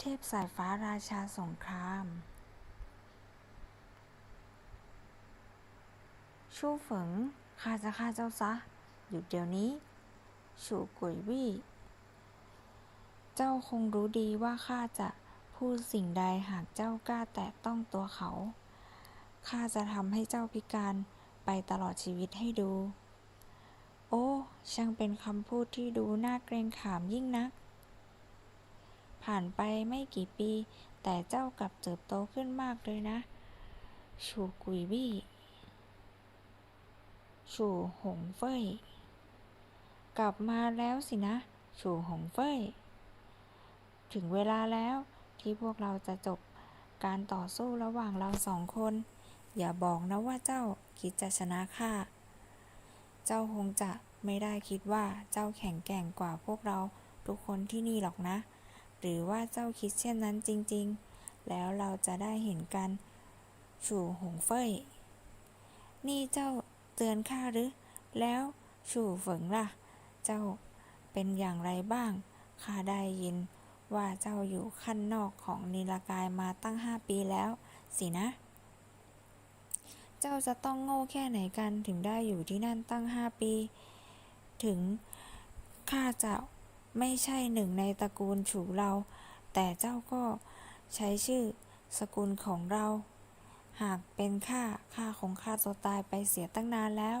เทพสายฟ้าราชาสงคราม ชู่เฝิงข้าจะฆ่าเจ้าซะ หยุดเดี๋ยวนี้ ชูกุยวี่ เจ้าคงรู้ดีว่าข้าจะพูดสิ่งใดหากเจ้ากล้าแตะต้องตัวเขา ข้าจะทำให้เจ้าพิการไปตลอดชีวิตให้ดู โอ้ ช่างเป็นคำพูดที่ดูน่าเกรงขามยิ่งนัก ผ่านไปไม่กี่ปี แต่เจ้ากลับเติบโตขึ้นมากเลยนะ ชูกุยวี่ชูหงเฟย กลับมาแล้วสินะ ชูหงเฟย ถึงเวลาแล้วที่พวกเราจะจบการต่อสู้ระหว่างเราสองคน อย่าบอกนะว่าเจ้าคิดจะชนะข้า เจ้าคงจะไม่ได้คิดว่าเจ้าแข็งแกร่งกว่าพวกเราทุกคนที่นี่หรอกนะ หรือว่าเจ้าคิดเช่นนั้นจริง ๆ แล้วเราจะได้เห็นกันชูหงเฟยนี่เจ้าเตือนข้าหรือ แล้วชูเฝิงล่ะ เจ้าเป็นอย่างไรบ้าง ข้าได้ยินว่าเจ้าอยู่ขั้นนอกของนิลกายมาตั้งห้าปีแล้ว สินะ เจ้าจะต้องโง่แค่ไหนกันถึงได้อยู่ที่นั่นตั้งห้าปี ถึงข้าจะ ไม่ใช่หนึ่งในตระกูลฉูเรา แต่เจ้าก็ใช้ชื่อสกุลของเรา หากเป็นข้าข้าคงฆ่าตัวตายไปเสียตั้งนานแล้ว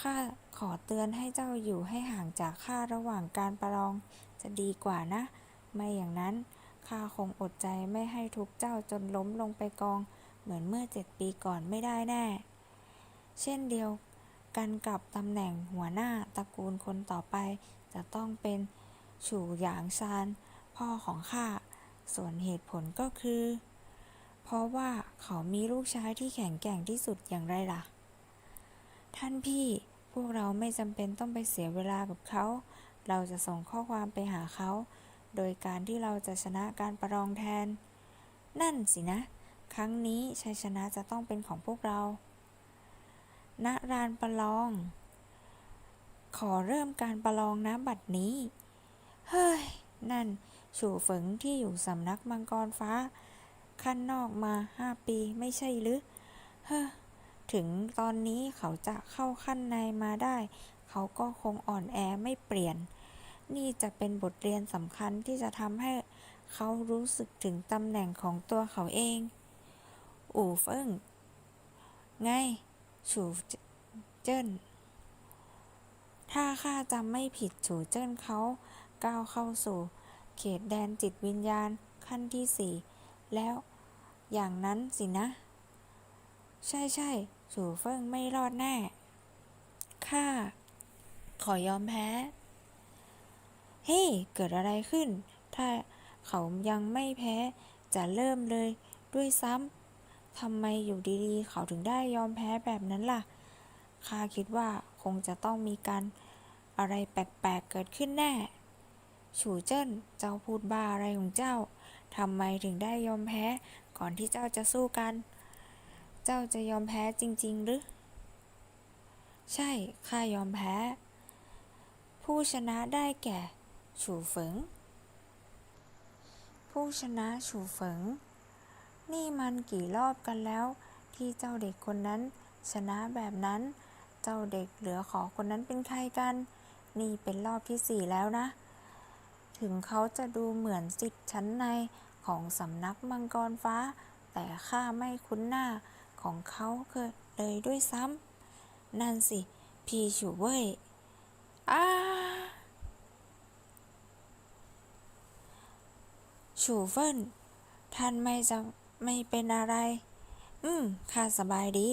ข้าขอเตือนให้เจ้าอยู่ให้ห่างจากข้าระหว่างการประลองจะดีกว่านะ ไม่อย่างนั้นข้าคงอดใจไม่ให้ทุกเจ้าจนล้มลงไปกอง เหมือนเมื่อเจ็ดปีก่อนไม่ได้แน่ เช่นเดียว กันกับตำแหน่งหัวหน้าตระกูลคนต่อไป จะต้องเป็นฉู่หยางซานพ่อของข้า ส่วนเหตุผลก็คือ เพราะว่าเขามีลูกชายที่แข็งแกร่งที่สุดอย่างไรล่ะ ท่านพี่พวกเราไม่จำเป็นต้องไปเสียเวลากับเขา เราจะส่งข้อความไปหาเขา โดยการที่เราจะชนะการประลองแทน นั่นสินะ ครั้งนี้ชัยชนะจะต้องเป็นของพวกเรา ณรานประลอง ขอเริ่มการประลองนะบัดนี้ เฮ้ย นั่นฉู่เฝิงที่อยู่สำนักมังกรฟ้า ขั้นนอกมาห้าปีไม่ใช่หรือ เฮ้อ ถึงตอนนี้เขาจะเข้าขั้นในมาได้ เขาก็คงอ่อนแอไม่เปลี่ยน นี่จะเป็นบทเรียนสำคัญที่จะทำให้เขารู้สึกถึงตำแหน่งของตัวเขาเอง อู่เฟิงไง ฉูเจิ้น ถ้าข้าจำไม่ผิดฉูเจิ้นเขาก้าวเข้าสู่ เขตแดนจิตวิญญาณขั้นที่สี่แล้วอย่างนั้นสินะ ใช่ใช่ฉูเฟิงไม่รอดแน่ ข้า ขอยอมแพ้ เฮ้เกิดอะไรขึ้น ถ้าเขายังไม่แพ้ จะเริ่มเลยด้วยซ้ำ ทำไมอยู่ดีๆ เขาถึงได้ยอมแพ้แบบนั้นล่ะ ข้าคิดว่าคงจะต้องมีการอะไรแปลกๆเกิดขึ้นแน่ ฉูเจิ้น เจ้าพูดบ้าอะไรของเจ้า ทำไมถึงได้ยอมแพ้ก่อนที่เจ้าจะสู้กัน เจ้าจะยอมแพ้จริง ๆ หรือ ใช่ ข้ายอมแพ้ ผู้ชนะได้แก่ ฉูเฟิง ผู้ชนะฉูเฟิง นี่มันกี่รอบกันแล้ว ที่เจ้าเด็กคนนั้น ชนะแบบนั้น เจ้าเด็กเหลือขอคนนั้นเป็นใครกัน นี่เป็นรอบที่สี่แล้วนะ ถึงเขาจะดูเหมือนสิทธิ์ชั้นในของสำนักมังกรฟ้า แต่ข้าไม่คุ้นหน้าของเขาเคยเลยด้วยซ้ำนั่นสิ พี่ฉูเว่ยอ้าฉูเฟินท่านไม่จะ ไม่เป็นอะไร อืม ข้าสบายดี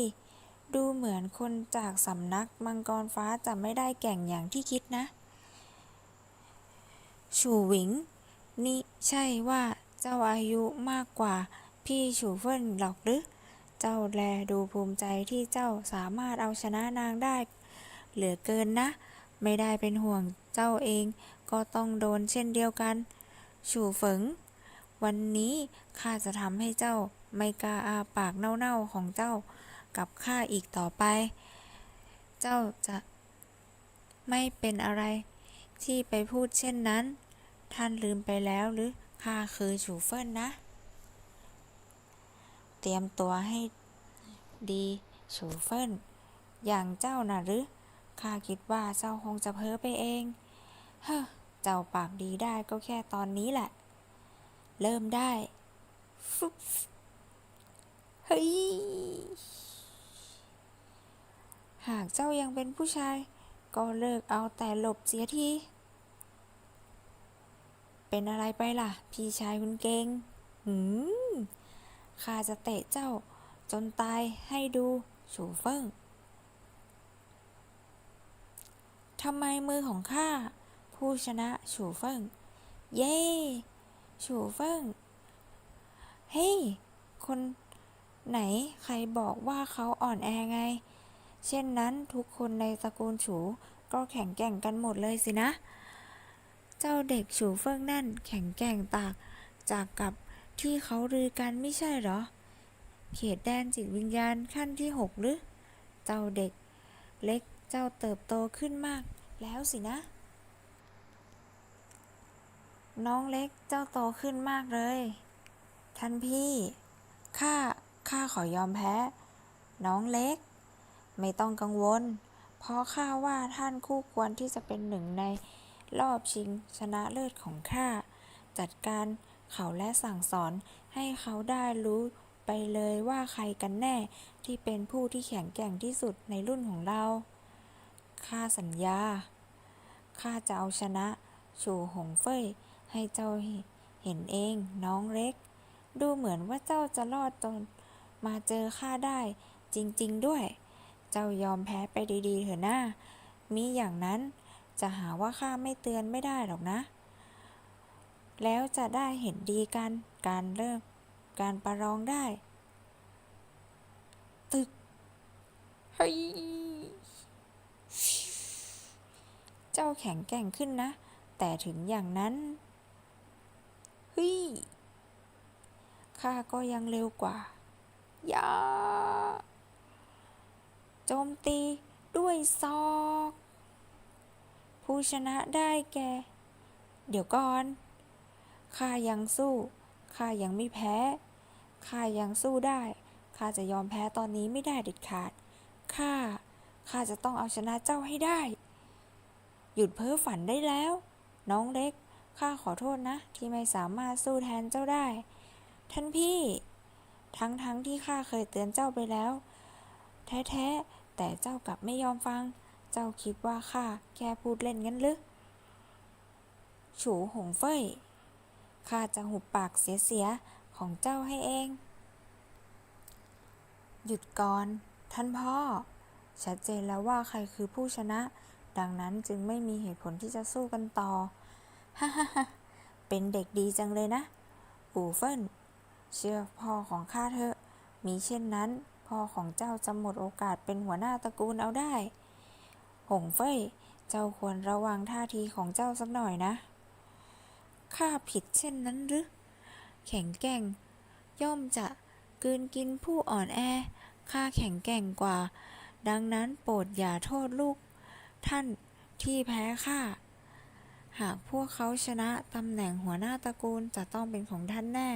ดูเหมือนคนจากสำนักมังกรฟ้าจะไม่ได้แก่งอย่างที่คิดนะฉูหวิง นี่ใช่ว่าเจ้าอายุมากกว่าพี่ฉูเฟินหรอกหรือ เจ้าแลดูภูมิใจที่เจ้าสามารถเอาชนะนางได้ เหลือเกินนะ ไม่ได้เป็นห่วงเจ้าเองก็ต้องโดนเช่นเดียวกันฉูเฟิง วันนี้ข้าจะทำให้เจ้าไม่กล้าอาปากเน่าๆของเจ้ากับข้าอีกต่อไป เจ้าจะไม่เป็นอะไรที่ไปพูดเช่นนั้น ท่านลืมไปแล้วหรือข้าคือฉูเฟินนะ เตรียมตัวให้ดีฉูเฟินอย่างเจ้าน่ะหรือข้าคิดว่าเจ้าคงจะเพ้อไปเอง เฮ้อ เจ้าปากดีได้ก็แค่ตอนนี้แหละ เริ่มได้ฟึบเฮ้ย หากเจ้ายังเป็นผู้ชาย ก็เลิกเอาแต่หลบเสียที เป็นอะไรไปล่ะ พี่ชายคุณเก่งหืมข้าจะเตะเจ้าจนตายให้ดูฉูเฟิงทำไมมือของข้าผู้ชนะฉูเฟิงเย้ ฉูเฟิงเฮ้ย คนไหนใครบอกว่าเขาอ่อนแอไง เช่นนั้นทุกคนในตระกูลฉูก็แข็งแกร่งกันหมดเลยสินะ เจ้าเด็กฉูเฟิงนั่นแข็งแกร่งตากจากกับที่เขาลือกันไม่ใช่เหรอ เขตแดนจิตวิญญาณขั้นที่หกหรือ เจ้าเด็กเล็กเจ้าเติบโตขึ้นมากแล้วสินะ น้องเล็กเจ้าโตขึ้นมากเลย ท่านพี่ ข้า ข้าขอยอมแพ้ น้องเล็ก ไม่ต้องกังวล เพราะข้าว่าท่านคู่ควรที่จะเป็นหนึ่งในรอบชิงชนะเลิศของข้า จัดการเขาและสั่งสอนให้เขาได้รู้ไปเลยว่าใครกันแน่ที่เป็นผู้ที่แข็งแกร่งที่สุดในรุ่นของเรา ข้าสัญญา ข้าจะเอาชนะ ชูหงเฟย ให้เจ้าเห็นเองน้องเล็ก ดูเหมือนว่าเจ้าจะรอดจนมาเจอข้าได้ จริง ๆ ด้วย เจ้ายอมแพ้ไปดีๆเถอะนะมิอย่างนั้นจะหาว่าข้าไม่เตือนไม่ได้หรอกนะ แล้วจะได้เห็นดีกัน การเริ่ม การประลองได้ ตึกเฮ้ยเจ้าแข็งแกร่งขึ้นนะ แต่ถึงอย่างนั้น เฮ้ยข้าก็ยังเร็วกว่า อย่า โจมตีด้วยซอก ผู้ชนะได้แก่ เดี๋ยวก่อน ข้ายังสู้ ข้ายังไม่แพ้ ข้ายังสู้ได้ ข้าจะยอมแพ้ตอนนี้ไม่ได้เด็ดขาด ข้า ข้าจะต้องเอาชนะเจ้าให้ได้ หยุดเพ้อฝันได้แล้ว น้องเล็ก ข้าขอโทษนะ ที่ไม่สามารถสู้แทนเจ้าได้ ท่านพี่ ทั้งทั้งที่ข้าเคยเตือนเจ้าไปแล้ว แท้ๆ แต่เจ้ากลับไม่ยอมฟัง เจ้าคิดว่าข้าแค่พูดเล่นงั้นหรือฉูหงเฟยข้าจะหุบปากเสียๆของเจ้าให้เอง หยุดก่อน ท่านพ่อ ชัดเจนแล้วว่าใครคือผู้ชนะ ดังนั้นจึงไม่มีเหตุผลที่จะสู้กันต่อ ฮ่าฮ่าฮ่าเป็นเด็กดีจังเลยนะ อูเฟินเชื่อพ่อของข้าเถอะ มีเช่นนั้น พ่อของเจ้าจะหมดโอกาสเป็นหัวหน้าตระกูลเอาได้ หงเฟยเจ้าควรระวังท่าทีของเจ้าสักหน่อยนะ ข้าผิดเช่นนั้นหรือ แข็งแกร่ง ย่อมจะกืนกินผู้อ่อนแอ ข้าแข็งแกร่งกว่า ดังนั้นโปรดอย่าโทษลูก ท่านที่แพ้ข้า หากพวกเขาชนะตำแหน่งหัวหน้าตระกูลจะต้องเป็นของท่านแน่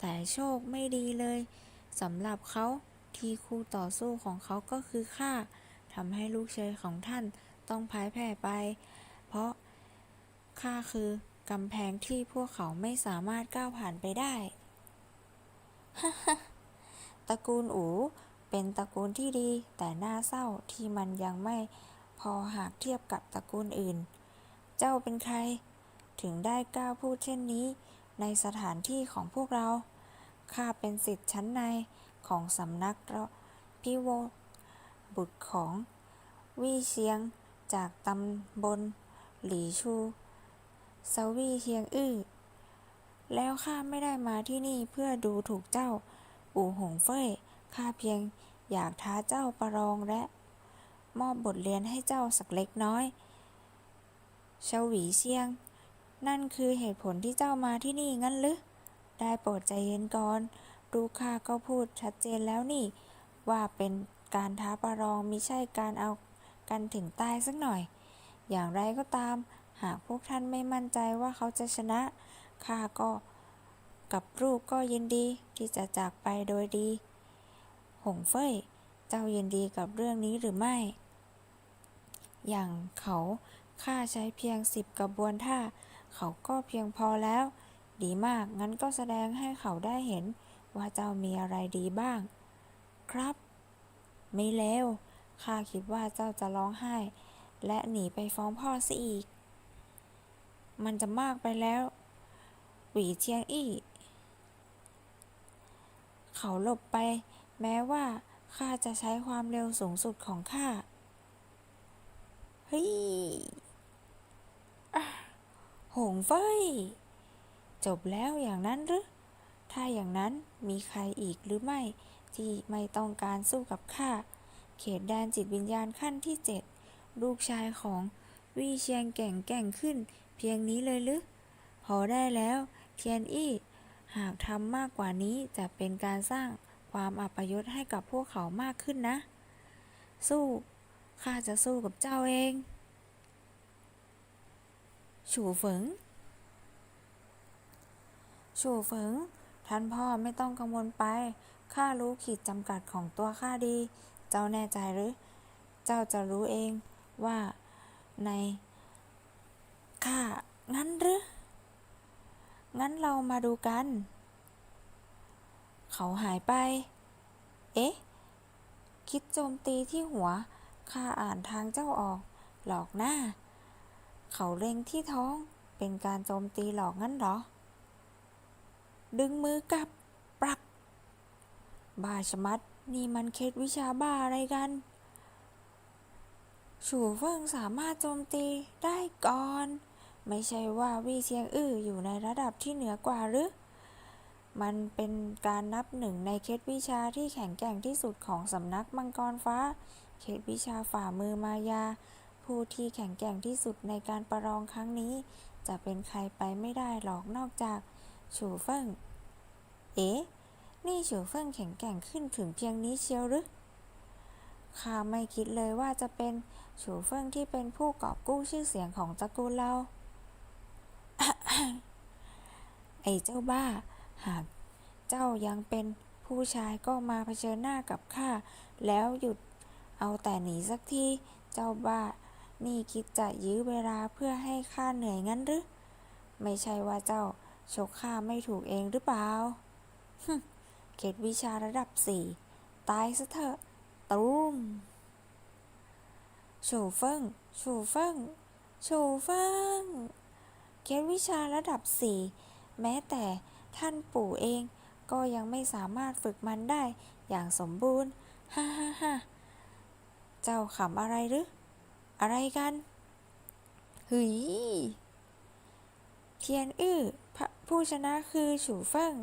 แต่โชคไม่ดีเลยสำหรับเขาที่คู่ต่อสู้ของเขาก็คือข้าทำให้ลูกเชยของท่านต้องพ่ายแพ้ไป เพราะข้าคือกำแพงที่พวกเขาไม่สามารถก้าวผ่านไปได้ ตระกูลอูเป็นตระกูลที่ดีแต่น่าเศร้าที่มันยังไม่พอหากเทียบกับตระกูลอื่น เจ้าเป็นใคร ถึงได้กล้าพูดเช่นนี้ ในสถานที่ของพวกเรา ข้าเป็นสิทธิ์ชั้นในของสำนักพิโวบุตรของวี่เชียงจากตำบลหลีชูสวี่เชียงอื้อ แล้วข้าไม่ได้มาที่นี่เพื่อดูถูกเจ้าอู่หงเฟ่ยข้าเพียงอยากท้าเจ้าประลองและ มอบบทเรียนให้เจ้าสักเล็กน้อย เฉวีเชียง นั่นคือเหตุผลที่เจ้ามาที่นี่งั้นหรือ ได้โปรดใจเย็นก่อนดูข้าก็พูดชัดเจนแล้วนี่ ว่าเป็นการท้าประลองมิใช่การเอากันถึงตายสักหน่อย อย่างไรก็ตาม หากพวกท่านไม่มั่นใจว่าเขาจะชนะข้าก็กับรูปก็ยินดีที่จะจากไปโดยดี หงเฟยเจ้ายินดีกับเรื่องนี้หรือไม่ อย่างเขา ข้าใช้เพียงสิบกระบวนท่า เขาก็เพียงพอแล้ว ดีมาก งั้นก็แสดงให้เขาได้เห็น ว่าเจ้ามีอะไรดีบ้าง ครับ ไม่เลว ข้าคิดว่าเจ้าจะร้องไห้ และหนีไปฟ้องพ่อสิอีก มันจะมากไปแล้ว หวีเทียงอี้ เขาหลบไป แม้ว่าข้าจะใช้ความเร็วสูงสุดของข้าเฮ้ย หงเฟ้ยจบแล้วอย่างนั้นหรือ ถ้าอย่างนั้นมีใครอีกหรือไม่ที่ไม่ต้องการสู้กับข้า เขตแดนจิตวิญญาณขั้นที่เจ็ดลูกชายของวีเชียงแก่งแก่งขึ้น เพียงนี้เลยหรือ พอได้แล้ว เทียนอี้ หากทำมากกว่านี้จะเป็นการสร้างความอัปยศให้กับพวกเขามากขึ้นนะ สู้ ข้าจะสู้กับเจ้าเอง ฉูเฝิงฉูเฝิงท่านพ่อไม่ต้องกังวลไป ข้ารู้ขีดจำกัดของตัวข้าดี เจ้าแน่ใจหรือ เจ้าจะรู้เองว่าในข้างั้นหรือ งั้นเรามาดูกัน เขาหายไป เอ๊ะ คิดโจมตีที่หัว ข้าอ่านทางเจ้าออก หลอกหน้า เขาเล็งที่ท้องเป็นการโจมตีหลอกงั้นหรอ ดึงมือกลับ ปรัก บาชมัดนี่มันเคล็ดวิชาบ้าอะไรกัน ฉูเฟิงสามารถโจมตีได้ก่อน ไม่ใช่ว่าวีเซียงอื้ออยู่ในระดับที่เหนือกว่าหรือ มันเป็นการนับหนึ่งในเคล็ดวิชาที่แข็งแกร่งที่สุดของสำนักมังกรฟ้า เคล็ดวิชาฝ่ามือมายา ผู้ที่แข็งแกร่งที่สุดในการประลองครั้งนี้ จะเป็นใครไปไม่ได้หรอกนอกจากฉูเฟิง เอ๊ะ นี่ฉูเฟิงแข็งแกร่งขึ้นถึงเพียงนี้เชียวหรือข้าไม่คิดเลยว่าจะเป็นฉูเฟิงที่เป็นผู้กอบกู้ชื่อเสียงของตระกูลเรา ไอ้เจ้าบ้า หากเจ้ายังเป็นผู้ชายก็มาเผชิญหน้ากับข้า แล้วหยุดเอาแต่หนีสักที เจ้าบ้า นี่คิดจะยื้อเวลาเพื่อให้ข้าเหนื่อยงั้นหรือ ไม่ใช่ว่าเจ้าชกข้าไม่ถูกเองหรือเปล่าฮึเขตวิชาระดับสี่ตายซะเถอะตูมโฉเฟิงโฉเฟิงโฉเฟิงเขตวิชาระดับสี่แม้แต่ท่านปู่เองก็ยังไม่สามารถฝึกมันได้อย่างสมบูรณ์ ฮ่าฮ่าฮ่าเจ้าขำอะไรหรือ อะไรกันหึยเทียนอื้อผู้ชนะคือฉูเฟิง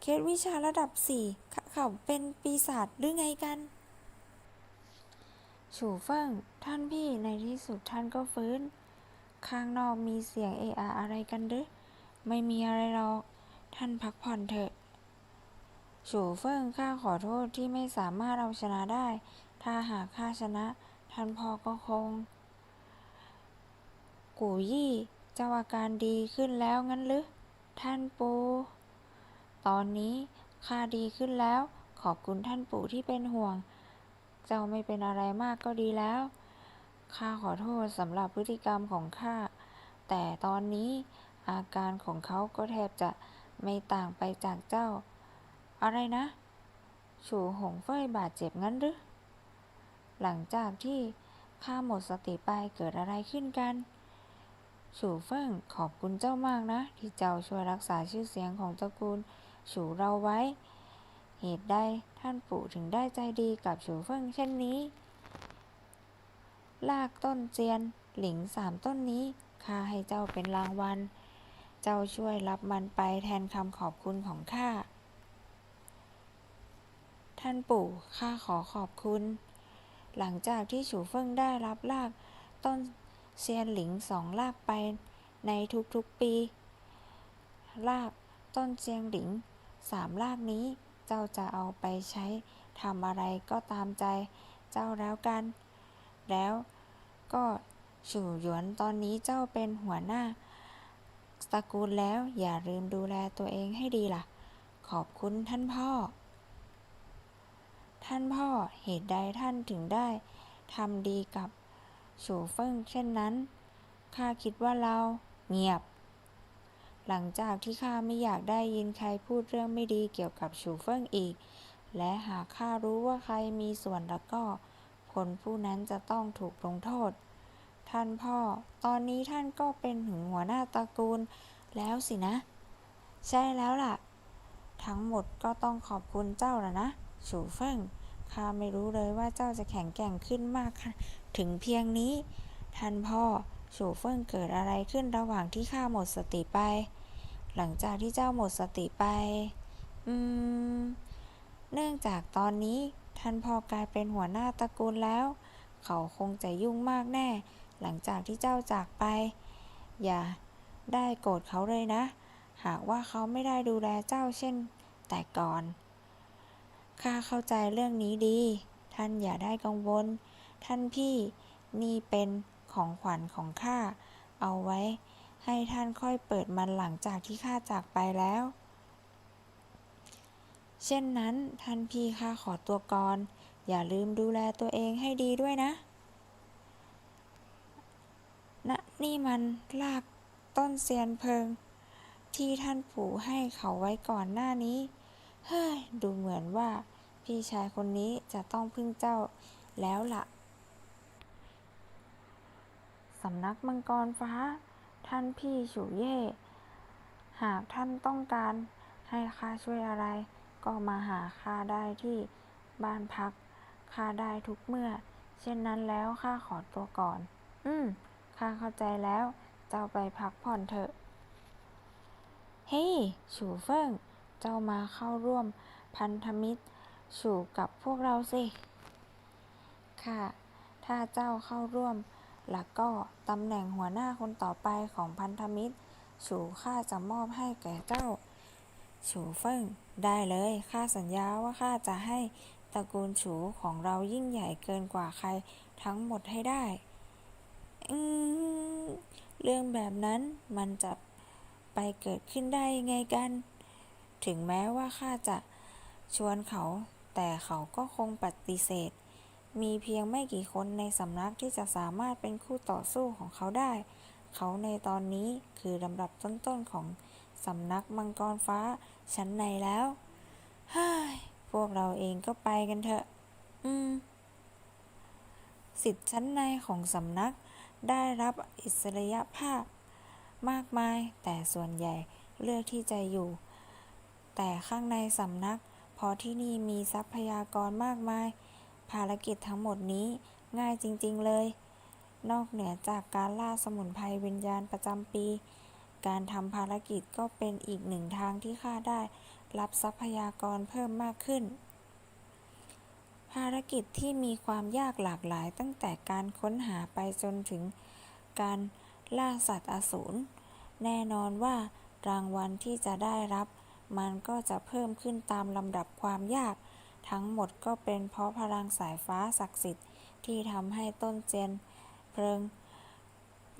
เคสวิชาระดับสี่ขเขาเป็นปีศาจหรือไงกันฉูเฟิงท่านพี่ในที่สุดท่านก็ฟื้น ข้างนอกมีเสียงเออะอะไรกันหรือไม่มีอะไรหรอก ท่านพักผ่อนเถอะฉูเฟิงข้าขอโทษที่ไม่สามารถเอาชนะได้ ถ้าหากข้าชนะ ท่านพ่อก็คง กูยี่ เจ้าอาการดีขึ้นแล้วงั้นหรือ ท่านปู่ ตอนนี้ข้าดีขึ้นแล้ว ขอบคุณท่านปู่ที่เป็นห่วง เจ้าไม่เป็นอะไรมากก็ดีแล้ว ข้าขอโทษสำหรับพฤติกรรมของข้า แต่ตอนนี้อาการของเขาก็แทบจะไม่ต่างไปจากเจ้า อะไรนะ ฉูหงเฟ้ยบาดเจ็บงั้นหรือ หลังจากที่ข้าหมดสติไปเกิดอะไรขึ้นกันฉูเฟิ่งขอบคุณเจ้ามากนะ ที่เจ้าช่วยรักษาชื่อเสียงของตระกูลฉูเราไว้ เหตุใดท่านปู่ถึงได้ใจดีกับฉูเฟิ่งเช่นนี้ ลากต้นเจียนหลิงสามต้นนี้ข้าให้เจ้าเป็นรางวัล เจ้าช่วยรับมันไปแทนคำขอบคุณของข้า ท่านปู่ข้าขอขอบคุณ หลังจากที่ฉูเฟิ่งได้รับลากต้นเซียนหลิงสองลากไปในทุกๆปี ลากต้นเจียงหลิงสามลากนี้เจ้าจะเอาไปใช้ทำอะไรก็ตามใจเจ้าแล้วกัน แล้วก็ฉู่หยวนตอนนี้เจ้าเป็นหัวหน้าตระกูลแล้วอย่าลืมดูแลตัวเองให้ดีล่ะ ขอบคุณท่านพ่อ ท่านพ่อเหตุใดท่านถึงได้ทำดีกับฉูเฟิงเช่นนั้น ข้าคิดว่าเราเงียบ หลังจากที่ข้าไม่อยากได้ยินใครพูดเรื่องไม่ดีเกี่ยวกับฉูเฟิงอีก และหากข้ารู้ว่าใครมีส่วนแล้วก็คนผู้นั้นจะต้องถูกลงโทษ ท่านพ่อ ตอนนี้ท่านก็เป็นถึงหัวหน้าตระกูลแล้วสินะ ใช่แล้วล่ะ ทั้งหมดก็ต้องขอบคุณเจ้าละนะ ฉูเฟิงข้าไม่รู้เลยว่าเจ้าจะแข็งแกร่งขึ้นมากค่ถึงเพียงนี้ ท่านพ่อฉูเฟิงเกิดอะไรขึ้นระหว่างที่ข้าหมดสติไป หลังจากที่เจ้าหมดสติไป อืม เนื่องจากตอนนี้ท่านพ่อกลายเป็นหัวหน้าตระกูลแล้ว เขาคงจะยุ่งมากแน่ หลังจากที่เจ้าจากไป อย่าได้โกรธเขาเลยนะ หากว่าเขาไม่ได้ดูแลเจ้าเช่น แต่ก่อน ข้าเข้าใจเรื่องนี้ดี ท่านอย่าได้กังวล ท่านพี่นี่เป็นของขวัญของข้า เอาไว้ ให้ท่านค่อยเปิดมันหลังจากที่ข้าจากไปแล้ว เช่นนั้นท่านพี่ข้าขอตัวก่อน อย่าลืมดูแลตัวเองให้ดีด้วยนะนะนี่มันลากต้นเซียนเพิง ที่ท่านปู่ให้เขาไว้ก่อนหน้านี้ เฮ้ย ดูเหมือนว่า พี่ชายคนนี้จะต้องพึ่งเจ้าแล้วล่ะ สำนักมังกรฟ้า ท่านพี่ฉูเย่ หากท่านต้องการให้ข้าช่วยอะไร ก็มาหาข้าได้ที่บ้านพักข้าได้ทุกเมื่อ เช่นนั้นแล้วข้าขอตัวก่อน อืมข้าเข้าใจแล้ว เจ้าไปพักผ่อนเถอะ เฮ้ยฉูเฟิง เจ้ามาเข้าร่วมพันธมิตร ฉูกับพวกเราสิ ค่ะ ถ้าเจ้าเข้าร่วม แล้วก็ตำแหน่งหัวหน้าคนต่อไปของพันธมิตรฉูข้าจะมอบให้แก่เจ้าฉูเฟิงได้เลยข้าสัญญาว่าข้าจะให้ตระกูลฉูของเรายิ่งใหญ่เกินกว่าใครทั้งหมดให้ได้อืเรื่องแบบนั้นมันจะไปเกิดขึ้นได้ยังไงกัน ถึงแม้ว่าข้าจะชวนเขา แต่เขาก็คงปฏิเสธ มีเพียงไม่กี่คนในสำนักที่จะสามารถเป็นคู่ต่อสู้ของเขาได้ เขาในตอนนี้คือลำดับต้นๆของสำนักมังกรฟ้าชั้นในแล้วฮ้ยพวกเราเองก็ไปกันเถอะ อืม สิทธิ์ชั้นในของสำนักได้รับอิสริยภาพมากมาย แต่ส่วนใหญ่เลือกที่จะอยู่ แต่ข้างในสำนัก ราะที่นี่มีทรัพยากรมากมาย ภารกิจทั้งหมดนี้ง่ายจริง ๆ เลย นอกเหนือจากการล่าสมุนไพรวิญญาณประจำปี การทำภารกิจก็เป็นอีกหนึ่งทางที่ข้าได้ รับทรัพยากรเพิ่มมากขึ้น ภารกิจที่มีความยากหลากหลายตั้งแต่การค้นหาไปจนถึงการล่าสัตว์อสูรแน่นอนว่ารางวัลที่จะได้รับ มันก็จะเพิ่มขึ้นตามลำดับความยาก ทั้งหมดก็เป็นเพราะพลังสายฟ้าศักดิ์สิทธิ์ที่ทำให้ต้นเจนเพลิง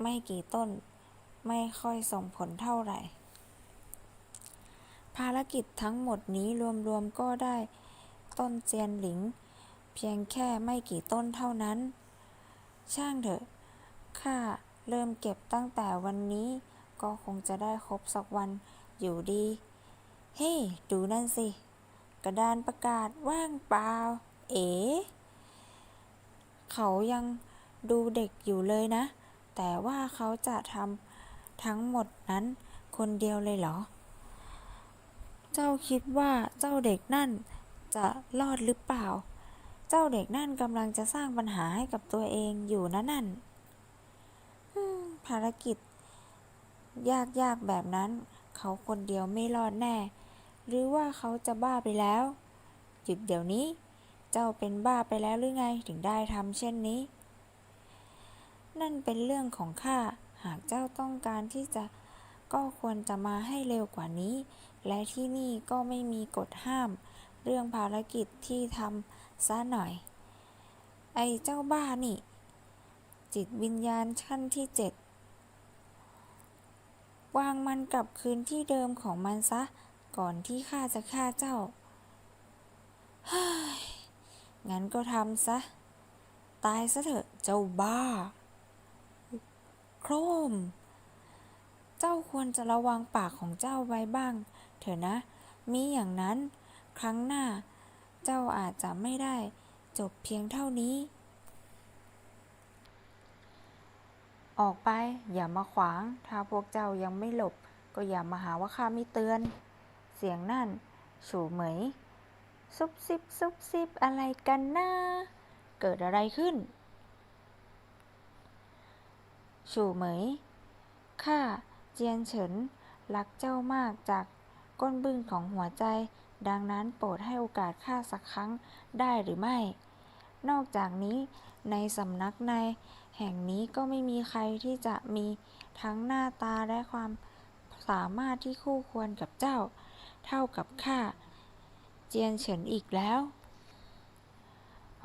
ไม่กี่ต้น ไม่ค่อยส่งผลเท่าไหร่ ภารกิจทั้งหมดนี้รวมๆก็ได้ต้นเจียนหลิง เพียงแค่ไม่กี่ต้นเท่านั้น ช่างเถอะ ข้าเริ่มเก็บตั้งแต่วันนี้ก็คงจะได้ครบสักวันอยู่ดี เฮ้ดูนั่นสิ กระดานประกาศว่างเปล่า เอ๋ เขายังดูเด็กอยู่เลยนะ แต่ว่าเขาจะทำทั้งหมดนั้นคนเดียวเลยเหรอ เจ้าคิดว่าเจ้าเด็กนั่นจะรอดหรือเปล่า เจ้าเด็กนั่นกำลังจะสร้างปัญหาให้กับตัวเองอยู่นะนั่นภารกิจ ยากๆแบบนั้น เขาคนเดียวไม่รอดแน่ หรือว่าเขาจะบ้าไปแล้ว หยุดเดี๋ยวนี้ เจ้าเป็นบ้าไปแล้วหรือไงถึงได้ทำเช่นนี้ นั่นเป็นเรื่องของข้า หากเจ้าต้องการที่จะก็ควรจะมาให้เร็วกว่านี้ และที่นี่ก็ไม่มีกฎห้าม เรื่องภารกิจที่ทำซะหน่อย ไอ้เจ้าบ้านี่ จิตวิญญาณขั้นที่เจ็ดวางมันกลับคืนที่เดิมของมันซะ ก่อนที่ข้าจะฆ่าเจ้าเฮ้ยงั้นก็ทำซะ ตายซะเถอะเจ้าบ้า โครม เจ้าควรจะระวังปากของเจ้าไว้บ้าง เถอะนะ มีอย่างนั้น ครั้งหน้า เจ้าอาจจะไม่ได้ จบเพียงเท่านี้ ออกไปอย่ามาขวาง ถ้าพวกเจ้ายังไม่หลบ ก็อย่ามาหาว่าข้าไม่เตือน สียงนั่นฉูเหมย ซุบซิบซุบซิบอะไรกันนะเกิดอะไรขึ้นฉูเหมย ข้าเจียนเฉินรักเจ้ามากจากก้นบึ้งของหัวใจ ดังนั้นโปรดให้โอกาสข้าสักครั้งได้หรือไม่ นอกจากนี้ในสำนักในแห่งนี้ก็ไม่มีใครที่จะมีทั้งหน้าตาและความสามารถที่คู่ควรกับเจ้า เท่ากับข้าเจียนเฉินอีกแล้ว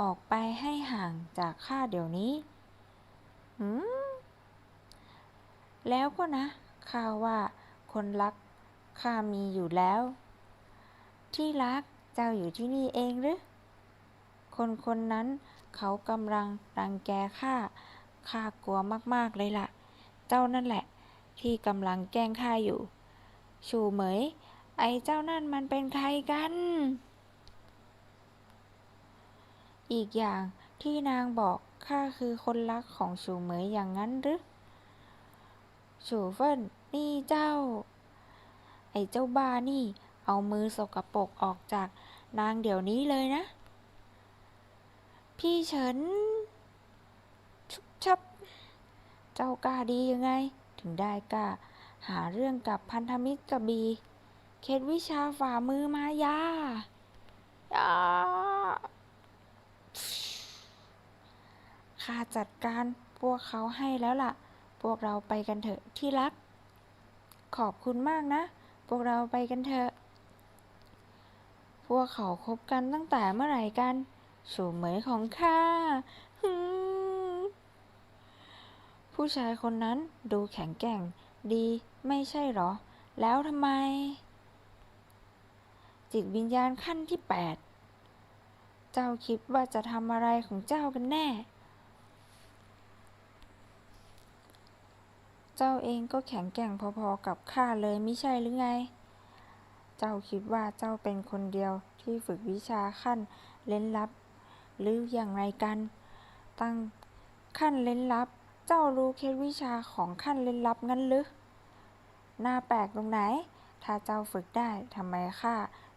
ออกไปให้ห่างจากข้าเดี๋ยวนี้หืมแล้วก็นะข้าว่าคนรักข้ามีอยู่แล้ว ที่รักเจ้าอยู่ที่นี่เองหรือ คนคนนั้นเขากำลังรังแกข้าข้ากลัวมากๆเลยล่ะ เจ้านั่นแหละ ที่กำลังแกล้งข้าอยู่ ชูเหมย ไอ้เจ้านั่นมันเป็นใครกัน อีกอย่างที่นางบอกข้าคือคนรักของชูเหมยอย่างนั้นหรือชูเฟินนี่เจ้า ไอ้เจ้าบ้านี่ เอามือสกปรกออกจากนางเดี๋ยวนี้เลยนะ พี่เฉิน ชุบชับ เจ้ากล้าดียังไง ถึงได้กล้า หาเรื่องกับพันธมิตรกระบี เคล็ดวิชาฝ่ามือมายาอ่าข้าจัดการพวกเขาให้แล้วล่ะ พวกเราไปกันเถอะที่รัก ขอบคุณมากนะ พวกเราไปกันเถอะ พวกเขาคบกันตั้งแต่เมื่อไหร่กันสูเหมยของข้าฮึมผู้ชายคนนั้นดูแข็งแกร่งดีไม่ใช่หรอ แล้วทำไม จิตวิญญาณขั้นที่แปดเจ้าคิดว่าจะทำอะไรของเจ้ากันแน่ เจ้าเองก็แข็งแกร่งพอๆกับข้าเลยไม่ใช่หรือไง เจ้าคิดว่าเจ้าเป็นคนเดียวที่ฝึกวิชาขั้นเล้นลับ หรืออย่างไรกัน ตั้งขั้นเล้นลับ เจ้ารู้เคล็ดวิชาของขั้นเล้นลับงั้นหรือหน่าแปลกตรงไหน ถ้าเจ้าฝึกได้ทำไมข้า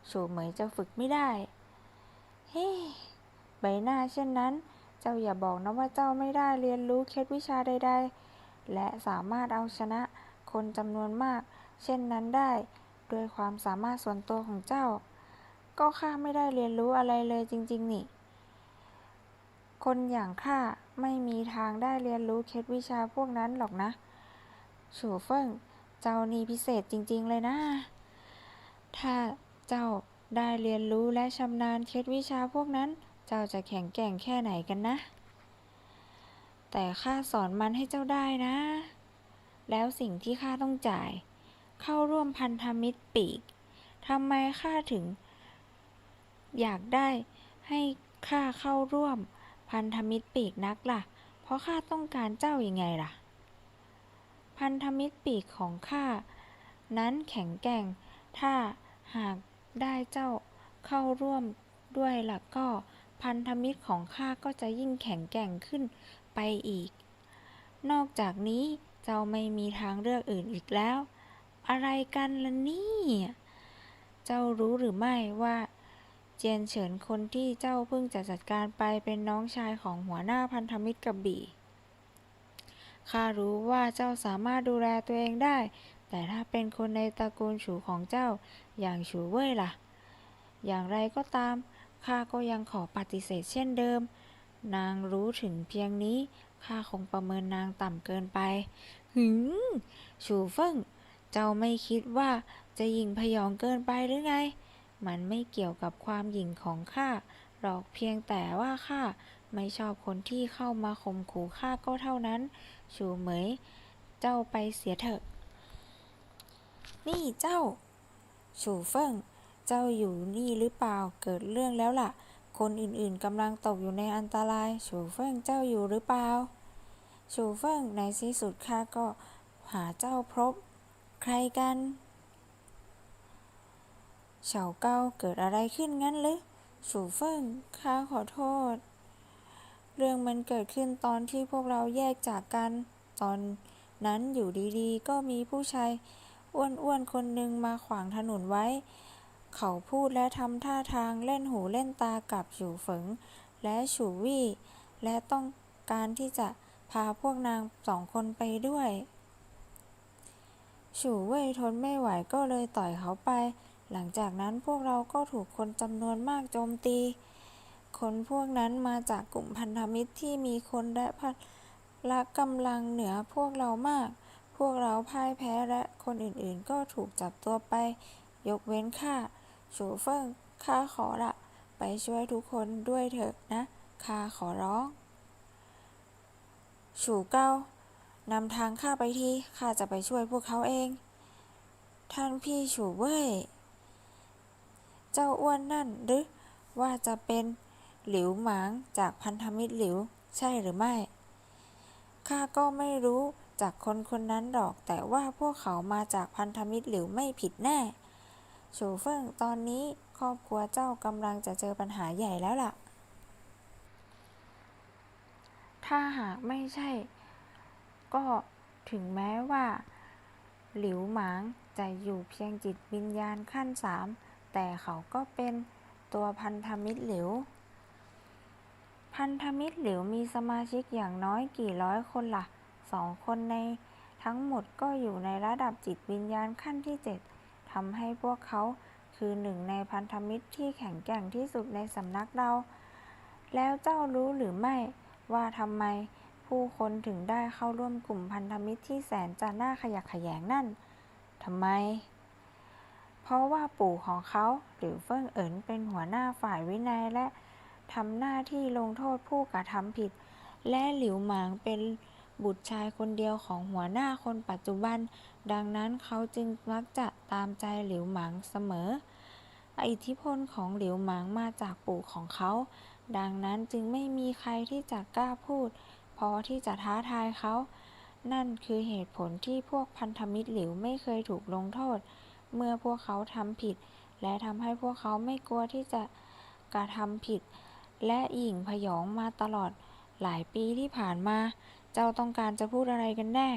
โฉเหมยจะฝึกไม่ได้ เฮ้ ใบหน้าเช่นนั้น เจ้าอย่าบอกนะว่าเจ้าไม่ได้เรียนรู้เคล็ดวิชาใด ๆ และสามารถเอาชนะคนจำนวนมาก เช่นนั้นได้ ด้วยความสามารถส่วนตัวของเจ้า ก็ข้าไม่ได้เรียนรู้อะไรเลยจริง ๆ นี่ คนอย่างข้าไม่มีทางได้เรียนรู้เคล็ดวิชาพวกนั้นหรอกนะฉูเฟิงเจ้านี่พิเศษจริง ๆ เลยนะ ถ้า เจ้าได้เรียนรู้และชำนาญเคล็ดวิชาพวกนั้น เจ้าจะแข็งแกร่งแค่ไหนกันนะ แต่ข้าสอนมันให้เจ้าได้นะ แล้วสิ่งที่ข้าต้องจ่าย เข้าร่วมพันธมิตรปีกทำไมข้าถึง อยากได้ให้ข้าเข้าร่วมพันธมิตรปีกนักล่ะ เพราะข้าต้องการเจ้ายัางไงล่ะ พันธมิตรปีกของข้านั้นแข็งแกร่ง ถ้าหาก ได้เจ้าเข้าร่วมด้วยล่ะก็พันธมิตรของข้าก็จะยิ่งแข็งแกร่งขึ้นไปอีก นอกจากนี้เจ้าไม่มีทางเลือกอื่นอีกแล้ว อะไรกันล่ะนี่ เจ้ารู้หรือไม่ว่า เจียนเฉินคนที่เจ้าเพิ่งจะจัดการไปเป็นน้องชายของหัวหน้าพันธมิตรกระบี่ข้ารู้ว่าเจ้าสามารถดูแลตัวเองได้ แต่ถ้าเป็นคนในตระกูลฉูของเจ้าอย่างฉูเว่ยล่ะ อย่างไรก็ตามข้าก็ยังขอปฏิเสธเช่นเดิม นางรู้ถึงเพียงนี้ข้าคงประเมินนางต่ำเกินไปหึงฉูเฟิ่ง เจ้าไม่คิดว่าจะยิงพยองเกินไปหรือไง มันไม่เกี่ยวกับความหยิ่งของข้าหรอกเพียงแต่ว่าข้าไม่ชอบคนที่เข้ามาข่มขู่ข้าก็เท่านั้นฉูเหมย เจ้าไปเสียเถอะ นี่เจ้าฉูเฟิง เจ้าอยู่นี่หรือเปล่า เกิดเรื่องแล้วล่ะ คนอื่นๆกำลังตกอยู่ในอันตรายฉูเฟิง เจ้าอยู่หรือเปล่าฉูเฟิง ในที่สุดข้าก็หาเจ้าพบ ใครกันเฉาเกาเกิดอะไรขึ้นงั้นหรือฉูเฟิงข้าขอโทษ เรื่องมันเกิดขึ้นตอนที่พวกเราแยกจากกัน ตอนนั้นอยู่ดีๆ ก็มีผู้ชาย อ้วนๆคนหนึ่งมาขวางถนนไว้ เขาพูดและทำท่าทางเล่นหูเล่นตากับฉูเฟิงและฉูวี่ และต้องการที่จะพาพวกนางสองคนไปด้วยฉูเว่ยทนไม่ไหวก็เลยต่อยเขาไป หลังจากนั้นพวกเราก็ถูกคนจำนวนมากโจมตี คนพวกนั้นมาจากกลุ่มพันธมิตรที่มีคนและพละกำลังเหนือพวกเรามาก วกเราพ่ายแพ้และคนอื่นๆ ก็ถูกจับตัวไป ยกเว้นข้าฉูเฟิงข้าขอละ ไปช่วยทุกคนด้วยเถอะนะข้าขอร้องฉูเก้านำทางข้าไปทีข้าจะไปช่วยพวกเขาเอง ท่านพี่ฉูเว่ย เจ้าอ้วนนั่นหรือว่าจะเป็นหลิวหมางจากพันธมิตรหลิวใช่หรือไม่ ข้าก็ไม่รู้ จากคนคนนั้นหรอก แต่ว่าพวกเขามาจากพันธมิตรหลิวไม่ผิดแน่ฉูเฟิงตอนนี้ครอบครัวเจ้ากำลังจะเจอปัญหาใหญ่แล้วล่ะ ถ้าหากไม่ใช่ ก็ถึงแม้ว่า หลิวหมางจะอยู่เพียงจิตวิญญาณขั้นสามแต่เขาก็เป็นตัวพันธมิตรหลิว พันธมิตรหลิวมีสมาชิกอย่างน้อยกี่ร้อยคนล่ะ สองคนในทั้งหมดก็อยู่ในระดับจิตวิญญาณขั้นที่เจ็ดทำให้พวกเขาคือหนึ่งในพันธมิตรที่แข็งแกร่งที่สุดในสำนักเรา แล้วเจ้ารู้หรือไม่ว่าทำไมผู้คนถึงได้เข้าร่วมกลุ่มพันธมิตรที่แสนจะน่าขยักขยงนั่นทำไม เพราะว่าปู่ของเขาหรือเฟิ่งเอินเป็นหัวหน้าฝ่ายวินัยและทำหน้าที่ลงโทษผู้กระทำผิด และหลิวหมางเป็น บุตรชายคนเดียวของหัวหน้าคนปัจจุบัน ดังนั้นเขาจึงมักจะตามใจหลิวหมางเสมอ อิทธิพลของหลิวหมางมาจากปู่ของเขา ดังนั้นจึงไม่มีใครที่จะกล้าพูด พอที่จะท้าทายเขา นั่นคือเหตุผลที่พวกพันธมิตรหลิวไม่เคยถูกลงโทษ เมื่อพวกเขาทำผิด และทำให้พวกเขาไม่กลัวที่จะกระทำผิด และหยิ่งพยองมาตลอดหลายปีที่ผ่านมา เจ้าต้องการจะพูดอะไรกันแน่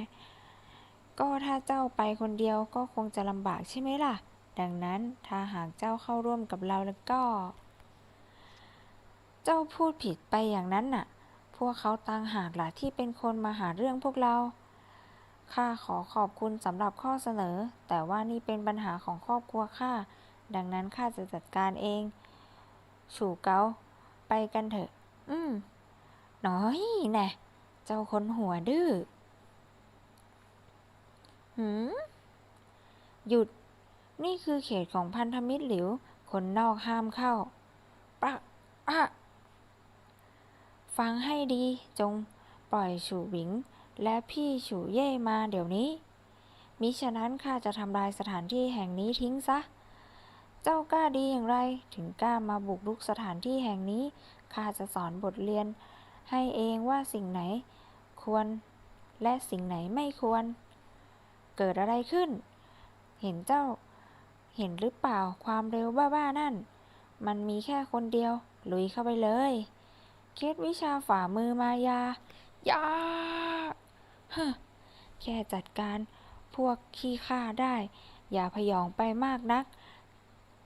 ก็ถ้าเจ้าไปคนเดียวก็คงจะลำบากใช่ไหมล่ะ ดังนั้นถ้าหากเจ้าเข้าร่วมกับเราแล้วก็ เจ้าพูดผิดไปอย่างนั้นน่ะ พวกเขาต่างหากล่ะที่เป็นคนมาหาเรื่องพวกเรา ข้าขอขอบคุณสำหรับข้อเสนอ แต่ว่านี่เป็นปัญหาของครอบครัวข้า ดังนั้นข้าจะจัดการเอง ฉูเกาไปกันเถอะ อืมน้อยแน่ เจ้าคนหัวดื้อ หืม หยุด นี่คือเขตของพันธมิตรหลิว คนนอกห้ามเข้าปะอะฟังให้ดีจงปล่อยฉูหวิง และพี่ฉูเย่มาเดี๋ยวนี้ มิฉะนั้นข้าจะทำลายสถานที่แห่งนี้ทิ้งซะ เจ้ากล้าดีอย่างไร ถึงกล้ามาบุกรุกสถานที่แห่งนี้ ข้าจะสอนบทเรียนให้เองว่าสิ่งไหน ควร และสิ่งไหนไม่ควร เกิดอะไรขึ้น เห็นเจ้า เห็นหรือเปล่าความเร็วบ้าๆนั่น มันมีแค่คนเดียว ลุยเข้าไปเลยเคล็ดวิชาฝ่ามือมายายาฮแค่จัดการพวกขี้ข้าได้ อย่าพยองไปมากนัก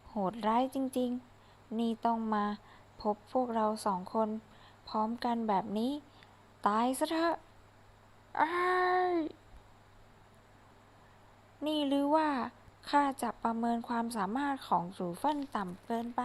โหดร้ายจริงๆ นี่ต้องมาพบพวกเราสองคน พร้อมกันแบบนี้ ตายซะเถอะ นี่หรือว่าข้าจะประเมินความสามารถของสูเฟินต่ำเกินไป